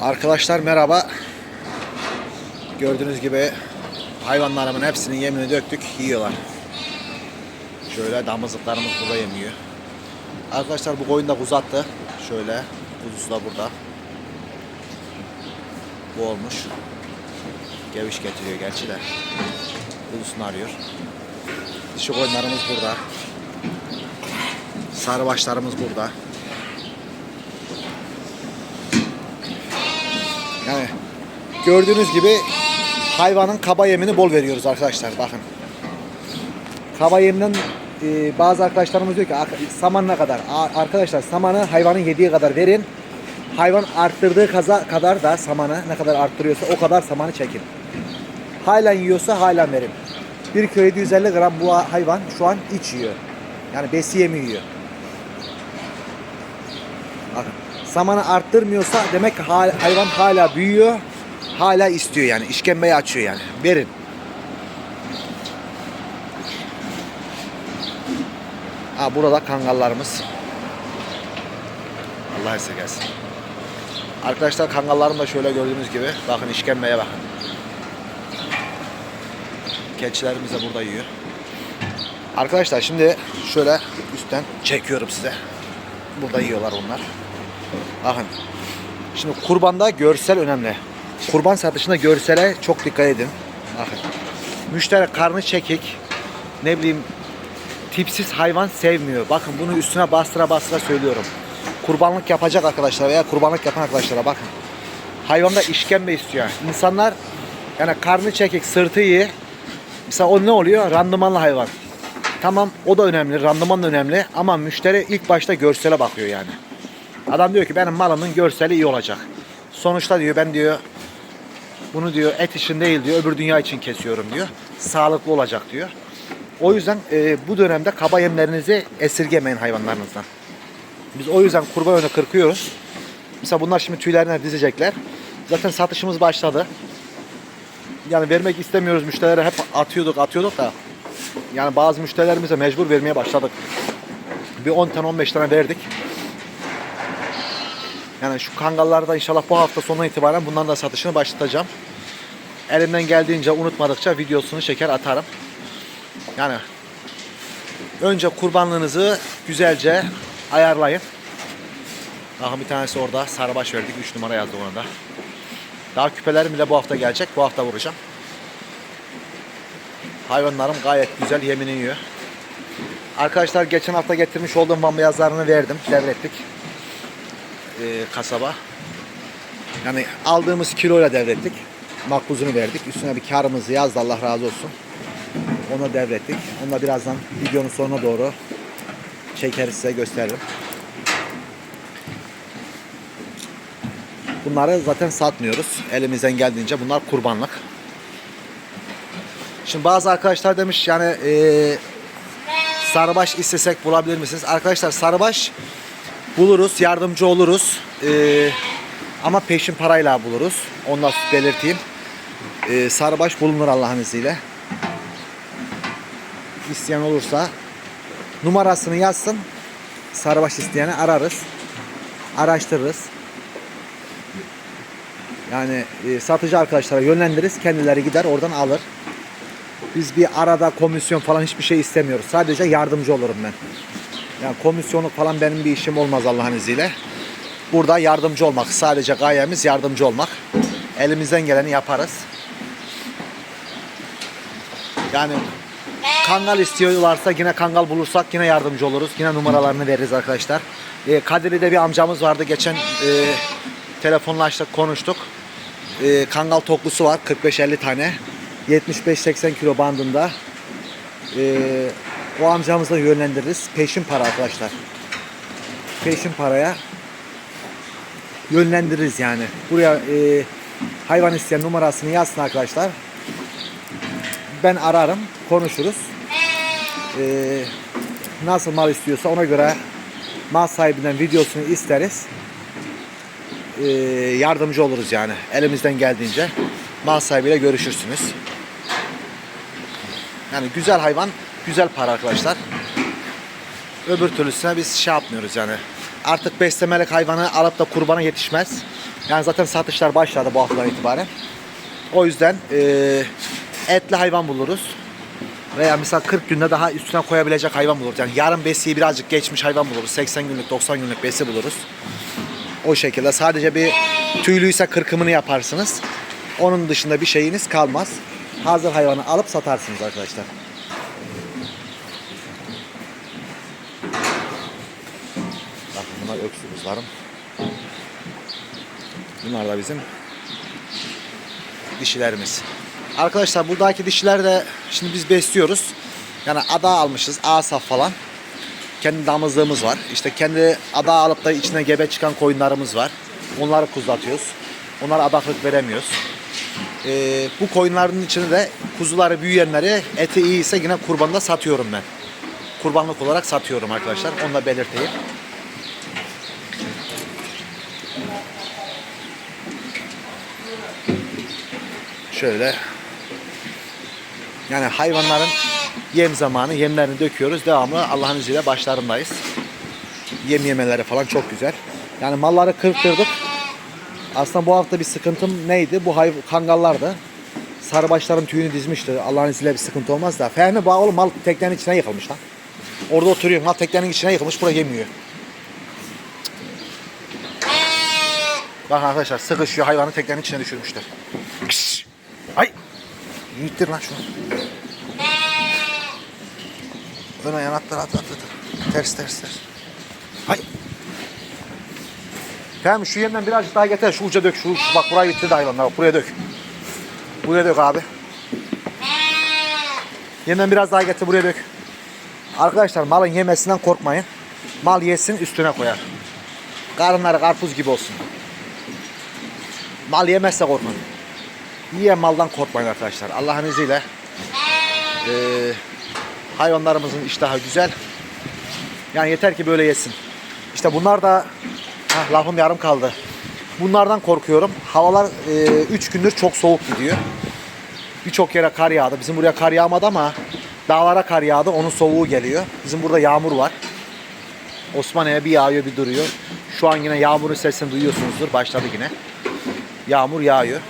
Arkadaşlar merhaba. Gördüğünüz gibi hayvanlarımın hepsinin yemini döktük, yiyorlar. Şöyle damızlıklarımız burada yemiyor. Arkadaşlar bu koyun da kuzattı. Şöyle kuzusu da burada. Bu olmuş. Geviş getiriyor gerçi de. Kuzusunu arıyor. Dişi koyunlarımız burada. Sarıbaşlarımız burada. Yani gördüğünüz gibi hayvanın kaba yemini bol veriyoruz arkadaşlar bakın. Kaba yeminden e, bazı arkadaşlarımız diyor ki "Ar- saman ne kadar? Arkadaşlar samanı hayvanın yediği kadar verin. Hayvan arttırdığı kaza kadar da samanı ne kadar arttırıyorsa o kadar samanı çekin. Halen yiyorsa halen verin. 1 kilo 750 gram bu hayvan şu an iç yiyor. Yani besi yemi yiyor. Bakın. Samanı arttırmıyorsa demek ki hayvan hala büyüyor. Hala istiyor yani. İşkembeyi açıyor yani. Verin. Ha burada kangallarımız. Allah ise gelsin. Arkadaşlar kangallarım da şöyle gördüğünüz gibi. Bakın işkembeye bakın. Keçilerimiz de burada yiyor. Arkadaşlar şimdi şöyle üstten çekiyorum size. Burada yiyorlar onlar. Bakın. Şimdi kurbanda görsel önemli. Kurban satışında görsele çok dikkat edin. Bakın. Müşteri karnı çekik, ne bileyim tipsiz hayvan sevmiyor. Bakın bunu üstüne bastıra bastıra söylüyorum. Kurbanlık yapacak arkadaşlar veya kurbanlık yapan arkadaşlara bakın. Hayvanda işkembe istiyor. İnsanlar yani karnı çekik, sırtı iyi. Mesela o ne oluyor? Randımanlı hayvan. Tamam o da önemli, randıman da önemli ama müşteri ilk başta görsele bakıyor yani. Adam diyor ki benim malımın görseli iyi olacak. Sonuçta diyor ben diyor bunu diyor et için değil diyor öbür dünya için kesiyorum diyor. Sağlıklı olacak diyor. O yüzden e, bu dönemde kaba yemlerinizi esirgemeyin hayvanlarınızdan. Biz o yüzden kurban önü kırkıyoruz. Mesela bunlar şimdi tüylerine dizecekler. Zaten satışımız başladı. Yani vermek istemiyoruz müşterilere hep atıyorduk atıyorduk da yani bazı müşterilerimize mecbur vermeye başladık. Bir 10 tane 15 tane verdik. Yani şu kangallarda inşallah bu hafta sonu itibaren bundan da satışını başlatacağım. Elimden geldiğince unutmadıkça videosunu çeker atarım. Yani önce kurbanlığınızı güzelce ayarlayın. Daha bir tanesi orada sarıbaş verdik. 3 numara yazdı ona da. Daha küpelerim bile bu hafta gelecek. Bu hafta vuracağım. Hayvanlarım gayet güzel yemini yiyor. Arkadaşlar geçen hafta getirmiş olduğum bambiyazlarını verdim. Devrettik. Ee, kasaba. Yani aldığımız kiloyla devrettik. Makbuzunu verdik. Üstüne bir karımızı yazdı Allah razı olsun. Onu devrettik. Onu da birazdan videonun sonuna doğru çekeriz size gösteririm. Bunları zaten satmıyoruz. Elimizden geldiğince bunlar kurbanlık. Şimdi bazı arkadaşlar demiş yani eee sarıbaş istesek bulabilir misiniz? Arkadaşlar sarıbaş buluruz, yardımcı oluruz. Eee, ama peşin parayla buluruz. Onu da belirteyim. Eee sarıbaş bulunur Allah'ın izniyle. İsteyen olursa numarasını yazsın. Sarıbaş isteyeni ararız. Araştırırız. Yani e, satıcı arkadaşlara yönlendiririz. Kendileri gider oradan alır. Biz bir arada komisyon falan hiçbir şey istemiyoruz. Sadece yardımcı olurum ben. Yani komisyonluk falan benim bir işim olmaz Allah'ın izniyle. Burada yardımcı olmak. Sadece gayemiz yardımcı olmak. Elimizden geleni yaparız. Yani kangal istiyorlarsa yine kangal bulursak yine yardımcı oluruz. Yine numaralarını veririz arkadaşlar. E, Kadirli'de bir amcamız vardı. Geçen e, telefonlaştık, konuştuk. E, kangal toklusu var. 45-50 tane. 75-80 kilo bandında. E, o amcamızla yönlendiririz. Peşin para arkadaşlar. Peşin paraya yönlendiririz yani. Buraya e, hayvan isteyen numarasını yazsın arkadaşlar. Ben ararım, konuşuruz. E, nasıl mal istiyorsa ona göre mal sahibinden videosunu isteriz. E, yardımcı oluruz yani. Elimizden geldiğince mal sahibiyle görüşürsünüz. Yani güzel hayvan, güzel para arkadaşlar. Öbür türlüsüne biz şey yapmıyoruz yani. Artık beslemelik hayvanı alıp da kurbana yetişmez. Yani zaten satışlar başladı bu haftadan itibaren. O yüzden eee, etli hayvan buluruz. Veya mesela 40 günde daha üstüne koyabilecek hayvan buluruz. Yani yarın besiyi birazcık geçmiş hayvan buluruz. 80 günlük 90 günlük besi buluruz. O şekilde sadece bir tüylüyse kırkımını yaparsınız. Onun dışında bir şeyiniz kalmaz. Hazır hayvanı alıp satarsınız arkadaşlar. Bunlar öksürüzlerim. Bunlar da bizim dişilerimiz. Arkadaşlar buradaki dişiler de şimdi biz besliyoruz. Yani ada almışız. Asaf falan. Kendi damızlığımız var. İşte kendi ada alıp da içine gebe çıkan koyunlarımız var. Onları kuzlatıyoruz. Onlara adaklık veremiyoruz. Ee, bu koyunların içinde de kuzuları büyüyenleri eti iyi ise yine kurbanda satıyorum ben. Kurbanlık olarak satıyorum arkadaşlar. Onu da belirteyim. Şöyle yani hayvanların yem zamanı yemlerini döküyoruz. Devamlı Allah'ın izniyle başlarındayız. Yem yemeleri falan çok güzel. Yani malları kırptırdık. Aslında bu hafta bir sıkıntım neydi? Bu hayv kangallardı. Sarıbaşların tüyünü dizmişti. Allah'ın izniyle bir sıkıntı olmaz da. Fehmi bağ oğlum mal teknenin içine yıkılmış lan. Orada oturuyor. Mal teknenin içine yıkılmış. Buraya yemiyor. Bak arkadaşlar sıkışıyor hayvanı teknenin içine düşürmüşler. Ay. Yittir lan şunu. Ön ayağını attır at at at. Ters ters ters. Hay. Tamam şu yerinden birazcık daha getir. Şu uca dök. Şu, şu bak burayı bitirdi hayvanlar. Bak, buraya dök. Buraya dök abi. Yerinden biraz daha getir buraya dök. Arkadaşlar malın yemesinden korkmayın. Mal yesin üstüne koyar. Karınları karpuz gibi olsun. Mal yemezse korkmayın. Yiyen maldan korkmayın arkadaşlar. Allah'ın izniyle eee hayvanlarımızın iştahı güzel. Yani yeter ki böyle yesin. İşte bunlar da Heh, lafım yarım kaldı. Bunlardan korkuyorum. Havalar 3 gündür çok soğuk gidiyor. Birçok yere kar yağdı. Bizim buraya kar yağmadı ama dağlara kar yağdı. Onun soğuğu geliyor. Bizim burada yağmur var. Osmaniye bir yağıyor bir duruyor. Şu an yine yağmurun sesini duyuyorsunuzdur. Başladı yine. Yağmur yağıyor.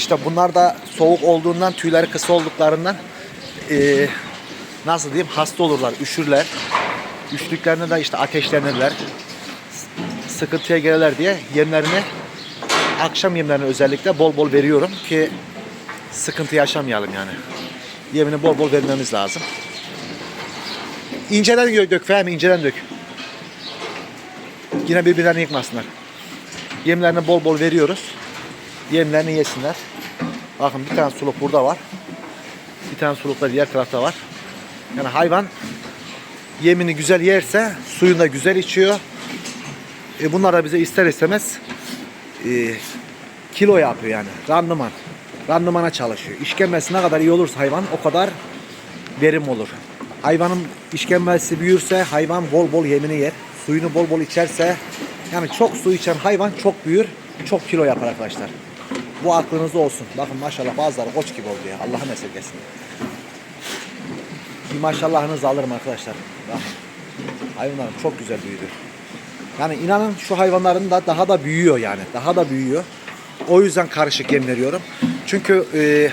İşte bunlar da soğuk olduğundan, tüyleri kısa olduklarından eee, nasıl diyeyim hasta olurlar, üşürler. Üşüdüklerinde de işte ateşlenirler. Sıkıntıya gelirler diye yemlerini akşam yemlerini özellikle bol bol veriyorum ki sıkıntı yaşamayalım yani. Yemini bol bol vermemiz lazım. İnceden dök Fehmi, inceden dök. Yine birbirlerini yıkmasınlar. Yemlerini bol bol veriyoruz. Yemlerini yesinler. Bakın bir tane suluk burada var. Bir tane suluk da diğer tarafta var. Yani hayvan yemini güzel yerse suyunu da güzel içiyor. E bunlar da bize ister istemez e, kilo yapıyor yani. Randıman. Randımana çalışıyor. İşkembesi ne kadar iyi olursa hayvan o kadar verim olur. Hayvanın işkembesi büyürse hayvan bol bol yemini yer. Suyunu bol bol içerse yani çok su içen hayvan çok büyür, çok kilo yapar arkadaşlar. Bu aklınızda olsun. Bakın maşallah bazıları koç gibi oldu ya. Allah'ın esirgesin. Bir maşallahınızı alırım arkadaşlar. Bakın. Hayvanlarım çok güzel büyüdü. Yani inanın şu hayvanların da daha da büyüyor yani. Daha da büyüyor. O yüzden karışık yem veriyorum. Çünkü e,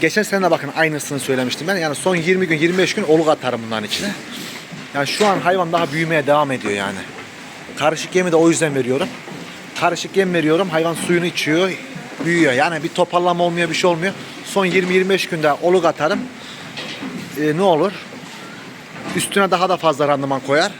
geçen sene bakın aynısını söylemiştim ben. Yani son 20 gün 25 gün oluk atarım bunların içine. Yani şu an hayvan daha büyümeye devam ediyor yani. Karışık yemi de o yüzden veriyorum. Karışık yem veriyorum. Hayvan suyunu içiyor. Büyüyor. Yani bir toparlama olmuyor bir şey olmuyor. Son 20-25 günde oluk atarım. E, ne olur? Üstüne daha da fazla randıman koyar.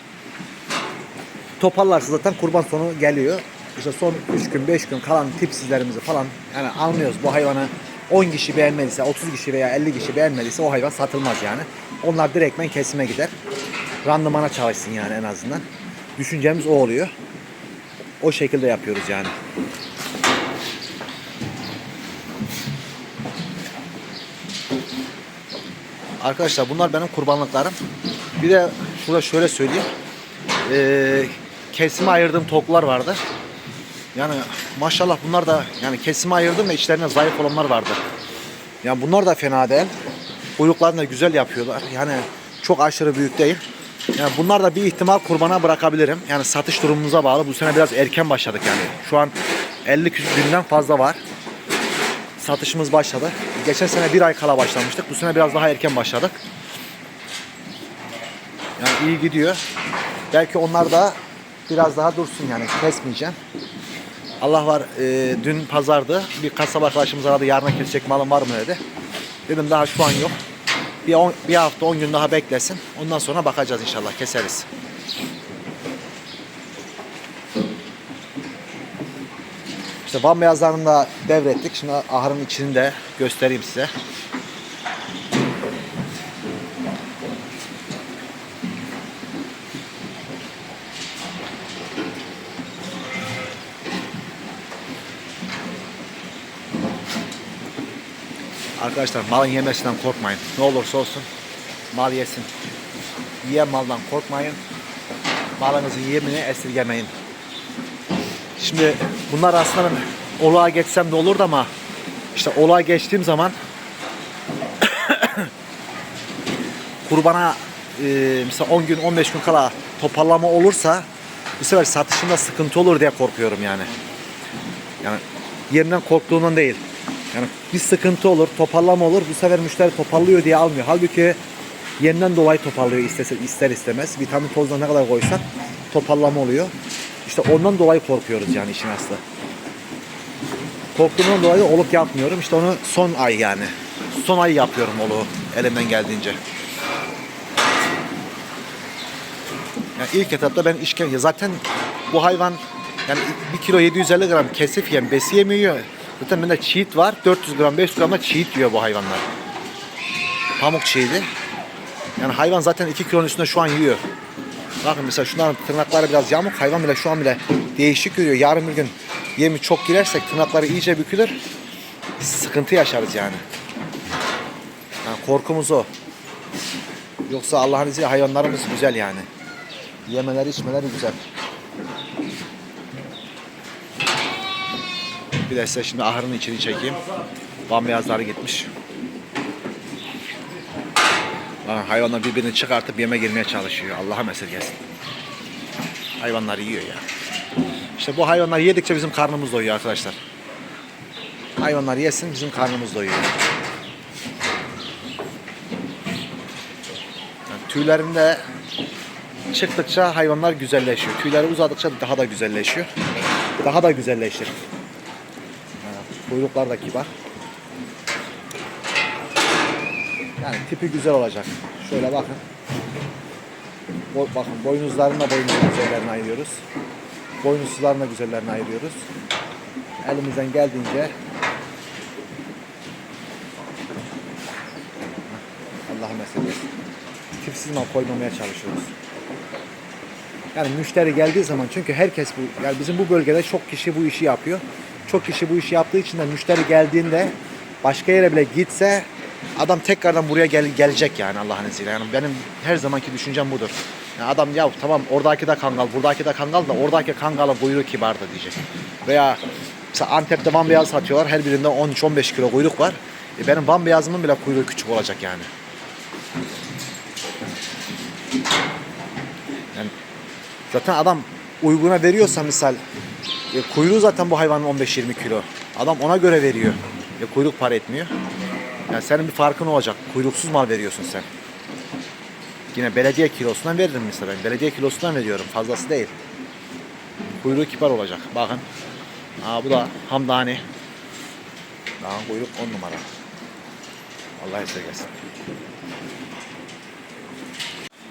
Toparlarsa zaten kurban sonu geliyor. İşte son 3 gün 5 gün kalan tipsizlerimizi falan yani almıyoruz. Bu hayvanı 10 kişi beğenmediyse 30 kişi veya 50 kişi beğenmediyse o hayvan satılmaz yani. Onlar direktmen kesime gider. Randımana çalışsın yani en azından. Düşüncemiz o oluyor. O şekilde yapıyoruz yani. Arkadaşlar bunlar benim kurbanlıklarım. Bir de şurada şöyle söyleyeyim. Ee, kesime ayırdığım toklar vardı. Yani maşallah bunlar da yani kesime ayırdım ve içlerinde zayıf olanlar vardı. Yani bunlar da fena değil. Kuyruklarını da güzel yapıyorlar. Yani çok aşırı büyük değil. Yani bunlar da bir ihtimal kurbana bırakabilirim. Yani satış durumumuza bağlı. Bu sene biraz erken başladık yani. Şu an 50 küsur günden fazla var. Satışımız başladı. Geçen sene bir ay kala başlamıştık. Bu sene biraz daha erken başladık. Yani iyi gidiyor. Belki onlar da biraz daha dursun yani kesmeyeceğim. Allah var e, dün pazardı. Bir kasap arkadaşımız aradı yarına kesecek malın var mı dedi. Dedim daha şu an yok. Bir, on, bir hafta 10 gün daha beklesin. Ondan sonra bakacağız inşallah keseriz. İşte Van beyazlarını da devrettik. Şimdi ahırın içini de göstereyim size. Arkadaşlar malın yemesinden korkmayın. Ne olursa olsun mal yesin. Yiyen maldan korkmayın. Malınızın yemini esirgemeyin. Şimdi bunlar aslında olağa geçsem de olurdu ama işte olağa geçtiğim zaman kurbana e, mesela 10 gün 15 gün kala toparlama olursa bu sefer satışında sıkıntı olur diye korkuyorum yani. Yani yerinden korktuğundan değil. Yani bir sıkıntı olur, toparlama olur. Bu sefer müşteri toparlıyor diye almıyor. Halbuki yerinden dolayı toparlıyor istese, ister istemez. Vitamin tozuna ne kadar koysak toparlama oluyor. İşte ondan dolayı korkuyoruz yani işin aslı. Korktuğumdan dolayı oluk yapmıyorum. İşte onu son ay yani. Son ay yapıyorum oluğu elimden geldiğince. Yani ilk etapta ben işkence zaten bu hayvan yani 1 kilo 750 gram kesif yem besi yemiyor. Zaten bende çiğit var. 400 gram 500 gram da çiğit yiyor bu hayvanlar. Pamuk çiğidi. Yani hayvan zaten 2 kilonun üstünde şu an yiyor. Bakın mesela şunların tırnakları biraz yamuk. Hayvan bile şu an bile değişik yürüyor. Yarın bir gün yemi çok girersek tırnakları iyice bükülür. Sıkıntı yaşarız yani. yani korkumuz o. Yoksa Allah'ın izniyle hayvanlarımız güzel yani. Yemeleri içmeleri güzel. Bir de size şimdi ahırın içini çekeyim. Bambeyazları gitmiş. Hayvanlar birbirini çıkartıp yeme girmeye çalışıyor. Allah'a esirgesin. Hayvanlar yiyor ya. İşte bu hayvanlar yedikçe bizim karnımız doyuyor arkadaşlar. Hayvanlar yesin bizim karnımız doyuyor. Yani tüylerinde çıktıkça hayvanlar güzelleşiyor. Tüyleri uzadıkça daha da güzelleşiyor. Daha da güzelleşir. Kuyruklar da kibar. Yani tipi güzel olacak. Şöyle bakın. Bo bakın boynuzlarını da boynuzun güzellerini ayırıyoruz. Boynuzsuzlarını da güzellerini ayırıyoruz. Elimizden geldiğince Allah'a mesele tipsiz mal koymamaya çalışıyoruz. Yani müşteri geldiği zaman çünkü herkes bu yani bizim bu bölgede çok kişi bu işi yapıyor. Çok kişi bu işi yaptığı için de müşteri geldiğinde başka yere bile gitse adam tekrardan buraya gel, gelecek yani Allah'ın izniyle. Yani benim her zamanki düşüncem budur. Yani adam ya tamam oradaki de kangal, buradaki de kangal da oradaki kangalın kuyruğu kibardı diyecek. Veya mesela Antep'te Van Beyaz satıyorlar. Her birinde 13-15 kilo kuyruk var. E benim Van Beyazımın bile kuyruğu küçük olacak yani. Yani zaten adam uyguna veriyorsa misal e, kuyruğu zaten bu hayvanın 15-20 kilo. Adam ona göre veriyor. E, kuyruk para etmiyor. Yani senin bir farkın olacak. Kuyruksuz mal veriyorsun sen. Yine belediye kilosundan veririm mesela ben. Belediye kilosundan veriyorum. Fazlası değil. Kuyruğu kibar olacak. Bakın. Aa, bu da hamdani. Daha kuyruk 10 numara. Allah esirgesin.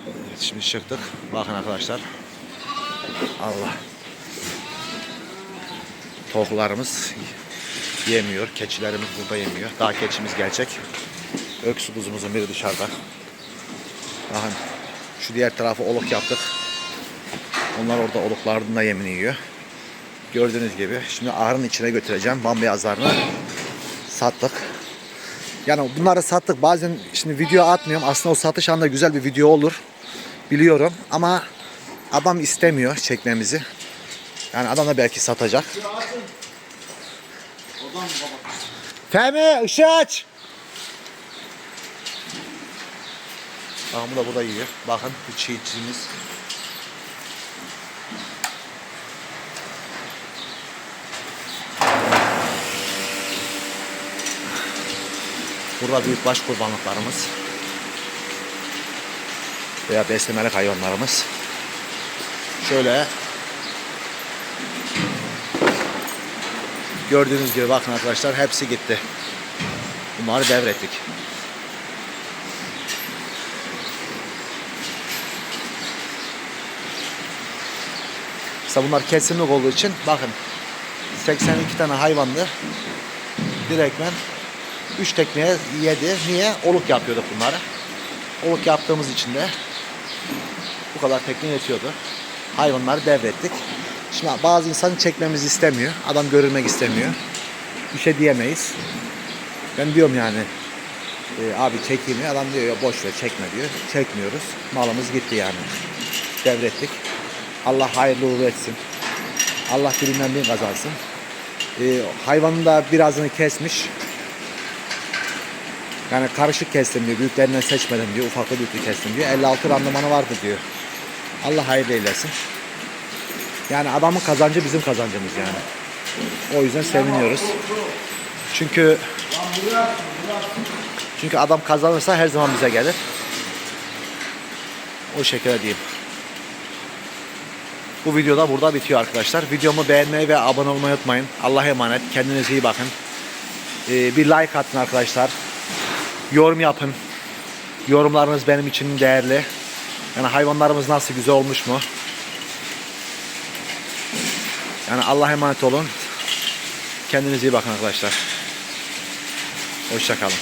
Evet, şimdi çıktık. Bakın arkadaşlar. Allah. Tavuklarımız yemiyor. Keçilerimiz burada yemiyor. Daha keçimiz gelecek. Öksü biri dışarıda. Bakın şu diğer tarafı oluk yaptık. Onlar orada oluklardan da yemini yiyor. Gördüğünüz gibi şimdi ahırın içine götüreceğim. Bambeyazlarını sattık. Yani bunları sattık. Bazen şimdi video atmıyorum. Aslında o satış anda güzel bir video olur. Biliyorum ama adam istemiyor çekmemizi. Yani adam da belki satacak. Fehmi ışığı aç. Bakın bu da burada yiyor. Bakın bu çiğçimiz. Burada büyükbaş kurbanlıklarımız. Veya beslemelik hayvanlarımız. Şöyle Gördüğünüz gibi bakın arkadaşlar hepsi gitti. Bunları devrettik. İşte bunlar kesimlik olduğu için bakın 82 tane hayvandı. Direktmen 3 tekneye yedi. Niye? Oluk yapıyorduk bunları. Oluk yaptığımız için de bu kadar tekne yetiyordu. Hayvanları devrettik. Şimdi bazı insan çekmemizi istemiyor. Adam görülmek istemiyor. Bir şey diyemeyiz. Ben diyorum yani e, abi çekeyim? Adam diyor ya boş ver çekme diyor. Çekmiyoruz. Malımız gitti yani. Devrettik. Allah hayırlı uğurlu etsin. Allah birinden bin kazansın. E, hayvanın da birazını kesmiş. Yani karışık kestim diyor. Büyüklerinden seçmedim diyor. Ufaklı büyüklü kestim diyor. 56 randımanı vardı diyor. Allah hayırlı eylesin. Yani adamın kazancı bizim kazancımız yani. O yüzden seviniyoruz. Çünkü çünkü adam kazanırsa her zaman bize gelir. O şekilde diyeyim. Bu video da burada bitiyor arkadaşlar. Videomu beğenmeyi ve abone olmayı unutmayın. Allah'a emanet. Kendinize iyi bakın. Ee, bir like atın arkadaşlar. Yorum yapın. Yorumlarınız benim için değerli. Yani hayvanlarımız nasıl güzel olmuş mu? Yani Allah'a emanet olun. Kendinize iyi bakın arkadaşlar. Hoşçakalın.